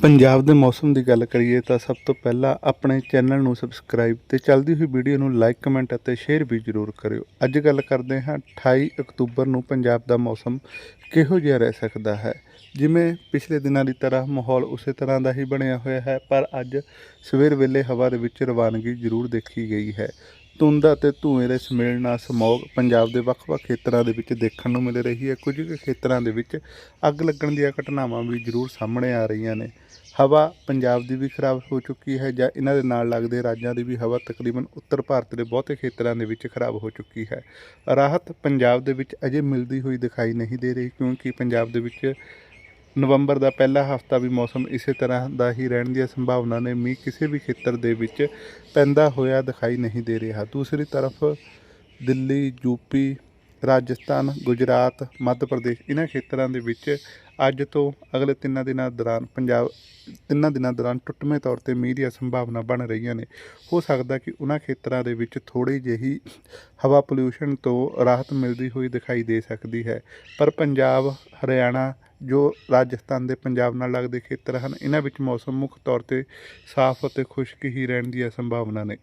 ਪੰਜਾਬ ਦੇ ਮੌਸਮ ਦੀ ਗੱਲ ਕਰੀਏ ਤਾਂ ਸਭ ਤੋਂ ਪਹਿਲਾਂ ਆਪਣੇ ਚੈਨਲ ਨੂੰ ਸਬਸਕ੍ਰਾਈਬ ਤੇ ਚੱਲਦੀ ਹੋਈ ਵੀਡੀਓ ਨੂੰ ਲਾਈਕ, ਕਮੈਂਟ ਅਤੇ ਸ਼ੇਅਰ ਵੀ ਜ਼ਰੂਰ ਕਰਿਓ। ਅੱਜ ਗੱਲ ਕਰਦੇ ਹਾਂ 28 ਅਕਤੂਬਰ ਨੂੰ ਪੰਜਾਬ ਦਾ ਮੌਸਮ ਕਿਹੋ ਜਿਹਾ ਰਹਿ ਸਕਦਾ ਹੈ? ਜਿਵੇਂ ਪਿਛਲੇ ਦਿਨਾਂ ਦੀ ਤਰ੍ਹਾਂ ਮਾਹੌਲ ਉਸੇ ਤਰ੍ਹਾਂ ਦਾ ਹੀ ਬਣਿਆ ਹੋਇਆ ਹੈ, ਪਰ ਅੱਜ ਸਵੇਰ ਵੇਲੇ ਹਵਾ ਦੇ ਵਿੱਚ ਰਵਾਨਗੀ ਜ਼ਰੂਰ ਦੇਖੀ ਗਈ ਹੈ। ਧੁੰਦ ਅਤੇ ਧੂਏ ਦੇ ਸਮੇਲ ਨਾਲ ਸਮੋਗ ਪੰਜਾਬ ਦੇ ਵੱਖ-ਵੱਖ ਖੇਤਰਾਂ ਦੇ ਵਿੱਚ ਦੇਖਣ ਨੂੰ ਮਿਲ ਰਹੀ ਹੈ। ਕੁਝ ਕੁ ਖੇਤਰਾਂ ਦੇ ਵਿੱਚ ਅੱਗ ਲੱਗਣ ਦੀਆਂ ਘਟਨਾਵਾਂ ਵੀ ਜ਼ਰੂਰ ਸਾਹਮਣੇ ਆ ਰਹੀਆਂ ਨੇ। ਹਵਾ ਪੰਜਾਬ ਦੀ ਵੀ ਖਰਾਬ ਹੋ ਚੁੱਕੀ ਹੈ ਜਾਂ ਇਹਨਾਂ ਦੇ ਨਾਲ ਲੱਗਦੇ ਰਾਜਾਂ ਦੀ ਵੀ ਹਵਾ ਤਕਰੀਬਨ ਉੱਤਰ ਭਾਰਤ ਦੇ ਬਹੁਤੇ ਖੇਤਰਾਂ ਦੇ ਵਿੱਚ ਖਰਾਬ ਹੋ ਚੁੱਕੀ ਹੈ। ਰਾਹਤ ਪੰਜਾਬ ਦੇ ਵਿੱਚ ਅਜੇ ਮਿਲਦੀ ਹੋਈ ਦਿਖਾਈ ਨਹੀਂ ਦੇ ਰਹੀ ਕਿਉਂਕਿ ਪੰਜਾਬ ਦੇ ਵਿੱਚ ਨਵੰਬਰ ਦਾ ਪਹਿਲਾ ਹਫਤਾ ਵੀ ਮੌਸਮ ਇਸੇ ਤਰ੍ਹਾਂ ਦਾ ਹੀ ਰਹਿਣ ਦੀਆਂ ਸੰਭਾਵਨਾ ਨੇ। ਮੀਂਹ ਕਿਸੇ ਵੀ ਖੇਤਰ ਦੇ ਵਿੱਚ ਪੈਂਦਾ ਹੋਇਆ ਦਿਖਾਈ ਨਹੀਂ ਦੇ ਰਿਹਾ। ਦੂਸਰੀ ਤਰਫ ਦਿੱਲੀ ਯੂਪੀ ਰਾਜਸਥਾਨ, ਗੁਜਰਾਤ, ਮੱਧ ਪ੍ਰਦੇਸ਼ ਇਹਨਾਂ ਖੇਤਰਾਂ ਦੇ ਵਿੱਚ ਅੱਜ ਤੋਂ ਅਗਲੇ ਤਿੰਨਾਂ ਦਿਨਾਂ ਦੌਰਾਨ ਪੰਜਾਬ ਤਿੰਨਾਂ ਦਿਨਾਂ ਦੌਰਾਨ ਟੁੱਟਵੇਂ ਤੌਰ ਤੇ ਮੀਂਹ ਦੀਆਂ ਸੰਭਾਵਨਾ ਬਣ ਰਹੀਆਂ ਨੇ। ਹੋ ਸਕਦਾ ਕਿ ਉਹਨਾਂ ਖੇਤਰਾਂ ਦੇ ਵਿੱਚ ਥੋੜੀ ਜਿਹੀ ਹਵਾ ਪੋਲਿਊਸ਼ਨ ਤੋਂ ਰਾਹਤ ਮਿਲਦੀ ਹੋਈ ਦਿਖਾਈ ਦੇ ਸਕਦੀ ਹੈ। ਪਰ ਪੰਜਾਬ, ਹਰਿਆਣਾ ਜੋ ਰਾਜਸਥਾਨ ਦੇ ਪੰਜਾਬ ਨਾਲ ਲੱਗਦੇ ਖੇਤਰ ਹਨ, ਇਹਨਾਂ ਵਿੱਚ ਮੌਸਮ ਮੁੱਖ ਤੌਰ ਤੇ ਸਾਫ਼ ਅਤੇ ਖੁਸ਼ਕ ਹੀ ਰਹਿਣ ਦੀਆਂ ਸੰਭਾਵਨਾ ਨੇ।